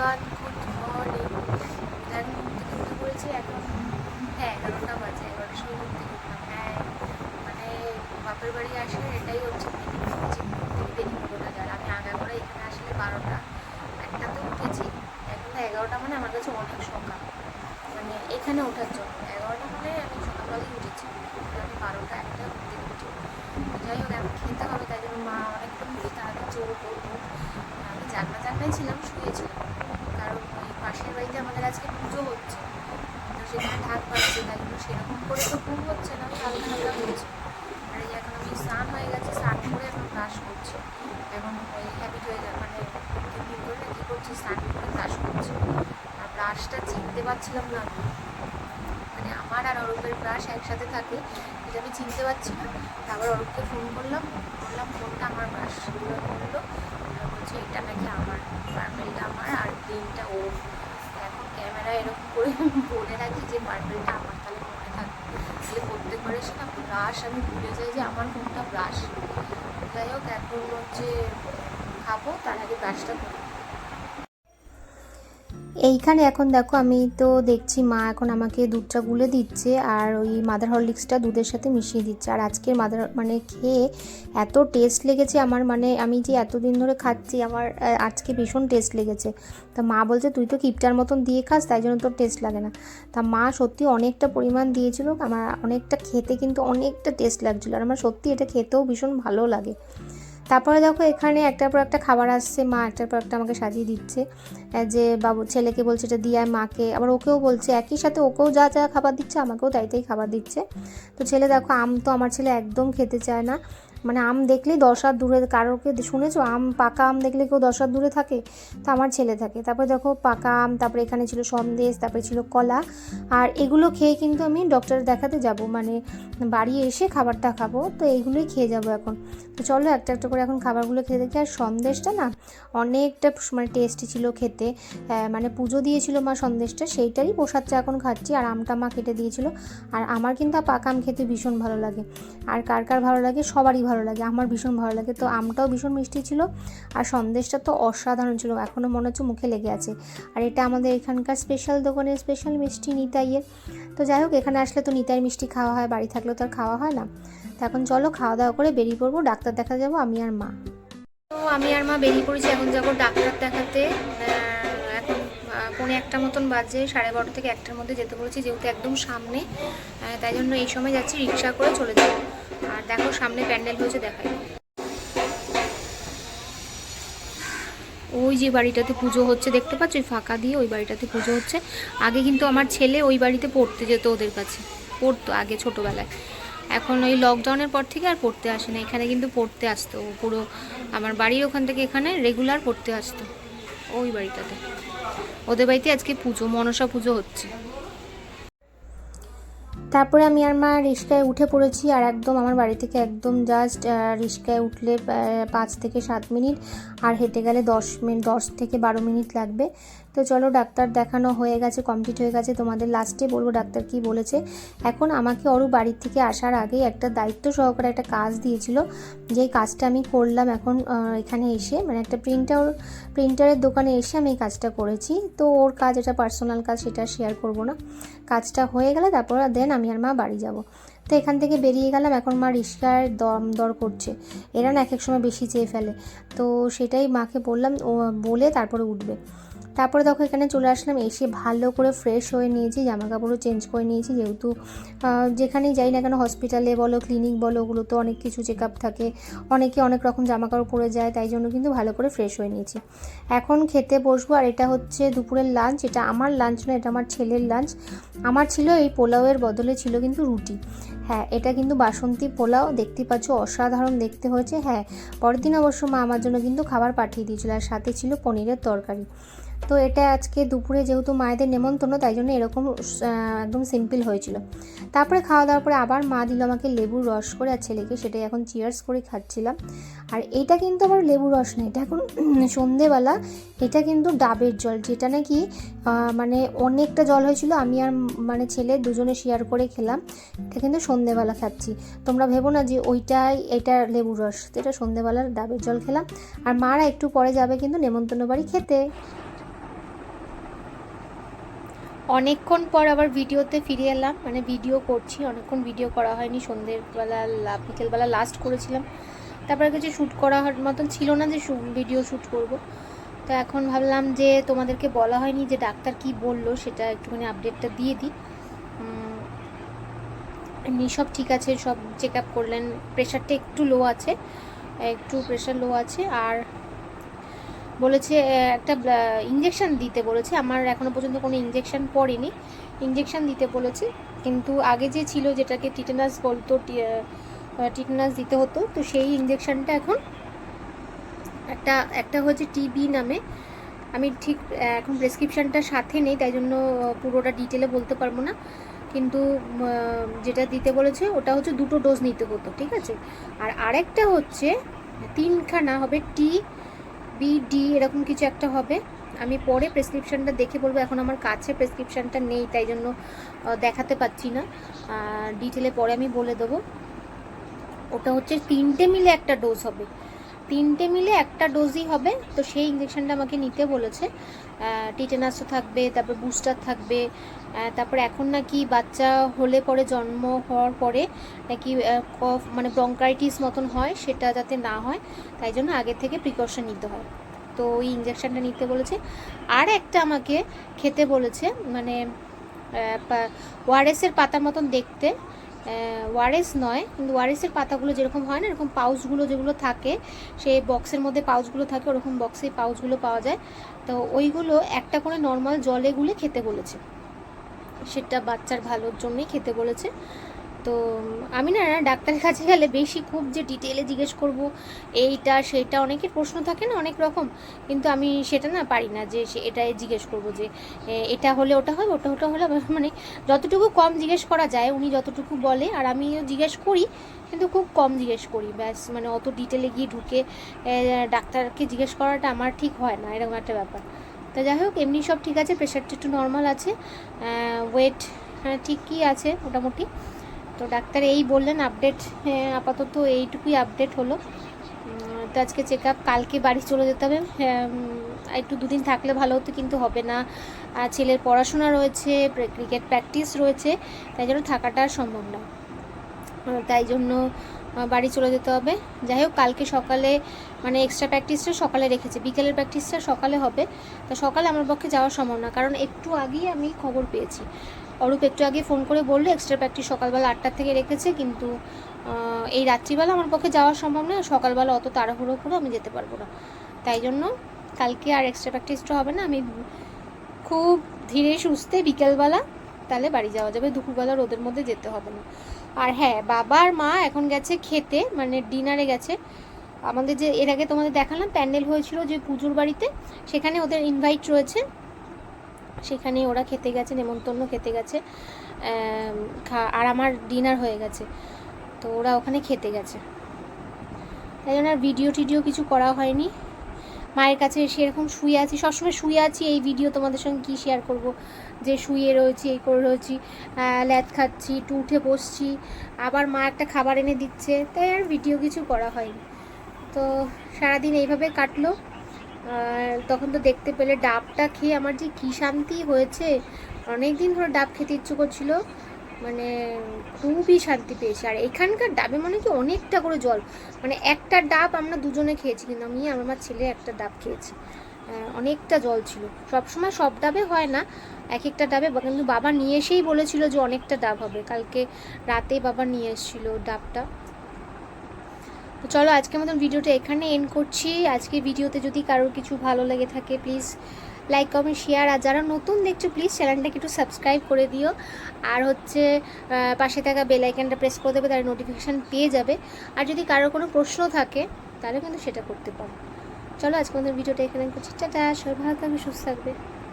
Everyone good morning দেন কিন্তু বলছি এখন হ্যাঁ এগারোটা বাজে, এগারোটার সময় ঘুম থেকে উঠলাম। হ্যাঁ মানে বাপের বাড়ি আসে, এটাই হচ্ছে থেকে বেনিপুরটা যার। আমি আগে করে এখানে আসলে বারোটা একটাতে উঠেছি। এখন তো এগারোটা মানে আমার কাছে অনেক সকাল। মানে এখানে ওঠার জন্য। এগারোটা মানে আমি সকালবেলায় উঠেছি। আমি বারোটা একটা ঘুম থেকে উঠি যাই হোক, এখন খেতে হবে, তাই জন্য মা অনেকক্ষণ ঘুরে তাড়াতাড়ি চোর টোর আমি জানলা জানলায় ছিলাম, শুয়েছিলাম কারণ ওই পাশের বাড়িতে আমাদের আজকে পুজো হচ্ছে তো সেখানে ঢাক পাচ্ছে তাই জন্য সেরকম করে তো ঘুম না আর এই এখন আমি স্নান হয়ে গেছে স্নান করে এখন ব্রাশ করছি এখন ওই হ্যাবিট হয়ে যায় মানে টিফিন করে কী করছি স্নান করে ব্রাশ করছি আর ব্রাশটা চিনতে পারছিলাম না। মানে আমার আর অরূপের ব্রাশ একসাথে থাকে এটা আমি চিনতে পারছি না তারপর অরূপকে ফোন করলাম বললাম ফোনটা আমার ব্রাশ বলল বলছে এটা নাকি আমার পার্পেলটা আমার আর গ্রিনটা ওর এখন ক্যামেরা এরকম করে বলে রাখি যে পার্পেলটা আমার তাহলে প্রত্যেকবার এসে না ব্রাশ আমি ভুলে যাই যে আমার কোনটা ব্রাশ যাই হোক, এখন হচ্ছে খাব, তার আগে ব্রাশটা এইখানে এখন দেখো আমি তো দেখছি মা এখন আমাকে দুধটা গুলে দিচ্ছে আর ওই মাদার হরলিক্সটা দুধের সাথে মিশিয়ে দিচ্ছে। আর আজকের মাদার মানে খেয়ে এত টেস্ট লেগেছে আমার মানে আমি যে এতদিন ধরে খাচ্ছি আমার আজকে ভীষণ টেস্ট লেগেছে। তা মা বলছে, তুই তো কিপটার মতন দিয়ে খাস, তাই জন্য তোর টেস্ট লাগে না। তা মা সত্যি অনেকটা পরিমাণ দিয়েছিল, আমার অনেকটা খেতে কিন্তু অনেকটা টেস্ট লাগছিল। আর আমার সত্যি এটা খেতেও ভীষণ ভালো লাগে। তারপরে দেখো এখানে একটার পর একটা খাবার আসছে, মা একটার পর একটা আমাকে সাজিয়ে দিচ্ছে। যে বাবু, ছেলেকে বলছে এটা দিয়ে মাকে। আবার ওকেও বলছে, একই সাথে ওকেও যা যা খাবার দিচ্ছে, আমাকেও তাই তাই খাবার দিচ্ছে। তো ছেলে দেখো, আম তো আমার ছেলে একদম খেতে চায় না। মানে আম দেখলেই দশ হাত দূরে কারোকে শুনেছো? আম, পাকা আম দেখলে কেউ দশ হাত দূরে থাকে? তো আমার ছেলে থাকে। তারপরে দেখো পাকা আম, তারপরে এখানে ছিল সন্দেশ, তারপরে ছিল কলা। আর এগুলো খেয়ে কিন্তু আমি ডক্টর দেখাতে যাব। মানে বাড়ি এসে খাবারটা খাব, তো এইগুলোই খেয়ে যাব এখন। তো চলো একটা একটা করে এখন খাবারগুলো খেয়ে দেখি। আর সন্দেশটা না অনেকটা মানে টেস্টি ছিল খেতে। মানে পুজো দিয়েছিল মা সন্দেশটা, সেইটারই প্রসাদটা এখন খাচ্ছি। আর আমটা মা কেটে দিয়েছিল। আর আমার কিন্তু পাকা আম খেতে ভীষণ ভালো লাগে। আর কার কার ভালো লাগে? সবারই ভালো লাগে, আমার ভীষণ ভালো লাগে। তো আমটাও ভীষণ মিষ্টি ছিল আর সন্দেশটা তো অসাধারণ ছিল এখনও মনে হচ্ছে মুখে লেগে আছে। আর এটা আমাদের এখানকার স্পেশাল দোকানের স্পেশাল মিষ্টি নিতাইয়ের। তো যাই হোক, এখানে আসলে তো নিতাইয়ের মিষ্টি খাওয়া হয়, বাড়ি থাকলেও তো আর খাওয়া হয় না। তো এখন চলো খাওয়া দাওয়া করে বেরিয়ে পড়ব, ডাক্তার দেখা যাব, আমি আর মা। তো আমি আর মা বেরিয়ে পড়েছি, এখন যাব ডাক্তার দেখাতে। এখন পৌনে একটা মতন বাজে, সাড়ে বারোটা থেকে একটার মধ্যে যেতে বলেছি, যেহেতু একদম সামনে। তাই জন্য এই সময় যাচ্ছি, রিক্সা করে চলে যাব। দেখো, সামনে প্যান্ডেল হয়েছে, দেখাই। ওই যে বাড়িটাতে পুজো হচ্ছে, দেখতে পাচ্ছ? ওই ফাঁকা দিয়ে ওই বাড়িটাতে পুজো হচ্ছে। আগে কিন্তু আমার ছেলে ওই বাড়িতে পড়তে যেত ওদের কাছে। পড়তো আগে ছোটোবেলায়। এখন ওই লকডাউনের পর থেকে আর পড়তে আসে না এখানে কিন্তু পড়তে আসতো। পুরো আমার বাড়ির ওখান থেকে এখানে রেগুলার পড়তে আসতো। ওই বাড়িটাতে। ওদের বাড়িতে আজকে পুজো, মনসা পুজো হচ্ছে। তারপরে আমি আর মা রিক্সায় উঠে পড়েছি আর একদম আমার বাড়ি থেকে একদম জাস্ট রিস্কায় উঠলে পাঁচ থেকে সাত মিনিট আর হেঁটে গেলে দশ মিনিট দশ থেকে বারো মিনিট লাগবে। তো চলো ডাক্তার দেখানো হয়ে গেছে কমপ্লিট হয়ে গেছে। তোমাদের লাস্টে বলব ডাক্তার কি বলেছে। এখন আমাকে অরু বাড়ির থেকে আসার আগে একটা দায়িত্ব সহকারে একটা কাজ দিয়েছিল। যেই কাজটা আমি করলাম এখন এখানে এসে মানে একটা প্রিন্টার প্রিন্টারের দোকানে এসে আমি এই কাজটা করেছি। তো ওর কাজ, এটা পার্সোনাল কাজ, সেটা শেয়ার করব না। কাজটা হয়ে গেলে তারপর দেন আমি আর মা বাড়ি যাব। তো এখান থেকে বেরিয়ে গেলাম, এখন মা রিক্সার দম, দর করছে। এরা না এক এক সময় বেশি চেয়ে ফেলে। তো সেটাই মাকে বললাম, ও বলে তারপরে উঠবে। তারপরে দেখো এখানে চলে আসলাম, এসে ভালো করে ফ্রেশ হয়ে নিয়েছি জামা কাপড়ও চেঞ্জ করে নিয়েছি, যেহেতু যেখানেই যাই না কেন হসপিটালে বলো ক্লিনিক বলো, ওগুলো তো অনেক কিছু চেক আপ থাকে। অনেকে অনেক রকম জামা কাপড় পরে যায়, তাই জন্য কিন্তু ভালো করে ফ্রেশ হয়ে নিয়েছি। এখন খেতে বসবো, আর এটা হচ্ছে দুপুরের লাঞ্চ এটা আমার লাঞ্চ না, এটা আমার ছেলের লাঞ্চ আমার ছিল এই পোলাওয়ের বদলে ছিল কিন্তু রুটি। হ্যাঁ এটা কিন্তু বাসন্তী পোলাও, দেখতে পাচ্ছ অসাধারণ দেখতে হয়েছে। হ্যাঁ পরের দিন অবশ্য মা আমার জন্য কিন্তু খাবার পাঠিয়ে দিয়েছিল, আর সাথে ছিল পনিরের তরকারি। তো এটা আজকে দুপুরে যেহেতু মায়েদের নেমন্তন্ন, তাই জন্য এরকম একদম সিম্পল হয়েছিল। তারপরে খাওয়া দাওয়ার পরে আবার মা দিল আমাকে লেবুর রস করে আর ছেলেকে, সেটাই এখন চিয়ার্স করে খাচ্ছিলাম। আর এটা কিন্তু আবার লেবুর রস না, এটা এখন সন্ধেবেলা, এটা কিন্তু ডাবের জল, যেটা নাকি মানে অনেকটা জল হয়েছিল, আমি আর মানে ছেলে দুজনে শেয়ার করে খেলাম, এটা কিন্তু সন্ধেবেলা খাচ্ছি। তোমরা ভেবো না যে ওইটাই, এটা লেবুর রস তো এটা সন্ধেবেলার ডাবের জল খেলাম। আর মারা একটু পরে যাবে কিন্তু নেমন্তন্ন বাড়ি খেতে। অনেকক্ষণ পর আবার ভিডিওতে ফিরে এলাম। মানে ভিডিও করছি, অনেকক্ষণ ভিডিও করা হয়নি। সন্ধ্যেবেলা বিকেলবেলা লাস্ট করেছিলাম। তারপরে কিছু শ্যুট করা হওয়ার মতন ছিল না যে ভিডিও শ্যুট করব। তো এখন ভাবলাম যে তোমাদেরকে বলা হয়নি যে ডাক্তার কি বলল, সেটা একটুখানি আপডেটটা দিয়ে দিই। এমনি সব ঠিক আছে, সব চেক আপ করলেন। প্রেশারটা একটু লো আছে, একটু প্রেশার লো আছে। আর বলেছে একটা ইঞ্জেকশান দিতে বলেছে। আমার এখনও পর্যন্ত কোনো ইঞ্জেকশন পড়েনি। ইঞ্জেকশান দিতে বলেছে। কিন্তু আগে যে ছিল যেটাকে টিটেনাস বলতো টিটেনাস দিতে হতো, তো সেই ইঞ্জেকশনটা এখন একটা একটা হচ্ছে টিবি নামে। আমি ঠিক এখন প্রেসক্রিপশনটা সাথে নেই, তাই জন্য পুরোটা ডিটেলে বলতে পারব না। কিন্তু যেটা দিতে বলেছে, ওটা হচ্ছে দুটো ডোজ নিতে হতো, ঠিক আছে? আর আরেকটা হচ্ছে, তিনখানা হবে টি বিডি এরকম কিছু একটা হবে। আমি পরে প্রেসক্রিপশানটা দেখে বলব। এখন আমার কাছে প্রেসক্রিপশানটা নেই, তাই জন্য দেখাতে পাচ্ছি না। ডিটেলে পরে আমি বলে দেবো। ওটা হচ্ছে তিনটে মিলে একটা ডোজ হবে। তিনটে মিলে একটা ডোজই হবে। তো সেই ইঞ্জেকশনটা আমাকে নিতে বলেছে। টিটেনাসও থাকবে, তারপর বুস্টার থাকবে। তারপরে এখন নাকি বাচ্চা হলে পরে জন্ম হওয়ার পরে নাকি কফ মানে ব্রঙ্কাইটিস মতন হয়, সেটা যাতে না হয়, তাই জন্য আগে থেকে প্রিকশন নিতে হয়। তো ওই ইঞ্জেকশনটা নিতে বলেছে। আর একটা আমাকে খেতে বলেছে মানে ওয়ারেসের পাতার মতন দেখতে। ওয়ারেস নয়, কিন্তু ওয়ারেসের পাতাগুলো যেরকম হয় না, এরকম পাউচগুলো যেগুলো থাকে, সেই বক্সের মধ্যে পাউচগুলো থাকে, ওরকম বক্সে পাউচগুলো পাওয়া যায়। তো ওইগুলো একটা করে নর্মাল জলে গুলে খেতে বলেছে। সেটা বাচ্চার ভালোর জন্যই খেতে বলেছে। তো আমি না ডাক্তারের কাছে গেলে বেশি খুব যে ডিটেলে জিজ্ঞেস করব, এইটা, সেটা অনেকের প্রশ্ন থাকে না, অনেক রকম। কিন্তু আমি সেটা না পারি না যে সে, এটাই জিজ্ঞেস করব যে এটা হলে ওটা হবে, ওটা ওটা হলে মানে যতটুকু কম জিজ্ঞেস করা যায়, উনি যতটুকু বলে, আর আমিও জিজ্ঞেস করি, কিন্তু খুব কম জিজ্ঞেস করি, ব্যাস মানে অত ডিটেলে গিয়ে ঢুকে ডাক্তারকে জিজ্ঞেস করাটা আমার ঠিক হয় না, এরকম একটা ব্যাপার। তো যাই হোক, এমনি সব ঠিক আছে প্রেশারটা একটু নর্মাল আছে ওয়েট ঠিকই আছে, মোটামুটি। তো ডাক্তার এই বললেন আপডেট আপাতত এইটুকুই আপডেট হলো। তো আজকে চেক আপ কালকে বাড়ি চলে যেতে হবে। হ্যাঁ, একটু দুদিন থাকলে ভালো হতো কিন্তু হবে না। ছেলের পড়াশোনা রয়েছে ক্রিকেট প্র্যাকটিস রয়েছে তাই জন্য থাকাটা সম্ভব না। তাই জন্য বাড়ি চলে যেতে হবে। যাই হোক কালকে সকালে মানে এক্সট্রা প্র্যাকটিসটা সকালে রেখেছে। বিকেলের প্র্যাকটিসটা সকালে হবে। তো সকালে আমার পক্ষে যাওয়া সম্ভব না কারণ একটু আগেই আমি খবর পেয়েছি। অরূপ একটু আগে ফোন করে বলল এক্সট্রা প্র্যাকটিস সকালবেলা আটটার থেকে রেখেছে, কিন্তু এই রাত্রিবেলা আমার পক্ষে যাওয়া সম্ভব না সকালবেলা অত তাড়াহুড়ো করে আমি যেতে পারব না। তাই জন্য কালকে আর এক্সট্রা প্র্যাকটিসটা হবে না। আমি খুব ধীরে সুস্থে বিকেলবেলা তাহলে বাড়ি যাওয়া যাবে। দুপুরবেলা রোদের মধ্যে যেতে হবে না। আর হ্যাঁ বাবা আর মা এখন গেছে খেতে মানে ডিনারে গেছে। আমাদের যে, এর আগে তোমাদের দেখালাম, প্যান্ডেল হয়েছিল যে পুজোর বাড়িতে, সেখানে ওদের ইনভাইট রয়েছে। সেখানে ওরা খেতে গেছে, নেমন্তন্ন খেতে গেছে। আর আমার ডিনার হয়ে গেছে। তো ওরা ওখানে খেতে গেছে। তাই জন্য আর ভিডিও টিডিও কিছু করা হয়নি। মায়ের কাছে সেরকম শুয়ে আছি, সবসময় শুয়ে আছি এই ভিডিও তোমাদের সঙ্গে কী শেয়ার করব? যে শুয়ে রয়েছি, এই করে রয়েছি ল্যাদ খাচ্ছি, একটু উঠে বসছি, আবার মা একটা খাবার এনে দিচ্ছে। তাই আর ভিডিও কিছু করা হয়নি। তো সারাদিন এইভাবে কাটলো। তখন তো দেখতে পেলে ডাবটা খেয়ে আমার যে কী শান্তি হয়েছে। অনেক দিন ধরে ডাব খেতে ইচ্ছে করছিল মানে খুবই শান্তি পেয়েছি। আর এখানকার ডাবে মানে কি অনেকটা করে জল মানে একটা ডাব আমরা দুজনে খেয়েছি, কিন্তু আমি আর আমার ছেলে একটা ডাব খেয়েছি। অনেকটা জল ছিল। সব সময় সব ডাবে হয় না, এক একটা ডাবে কিন্তু বাবা নিয়ে এসেই বলেছিল যে অনেকটা ডাব হবে। কালকে রাতে বাবা নিয়ে এসেছিল ডাবটা। তো চলো আজকের মতন ভিডিওটা এখানে এন্ড করছি। আজকে ভিডিওতে যদি কারোর কিছু ভালো লেগে থাকে প্লিজ লাইক কমেন্ট শেয়ার আর যারা নতুন দেখছ প্লিজ চ্যানেলটাকে একটু সাবস্ক্রাইব করে দিও। আর হচ্ছে পাশে থাকা বেল আইকনটা প্রেস করে দেবে তার নোটিফিকেশান পেয়ে যাবে। আর যদি কারোর কোনো প্রশ্ন থাকে, তাহলে কিন্তু সেটা করতে পারো। চলো আজকে আমাদের ভিডিওটা এখানে করছি। টাটা, সবাই ভালো থাকবে, সুস্থ থাকবে।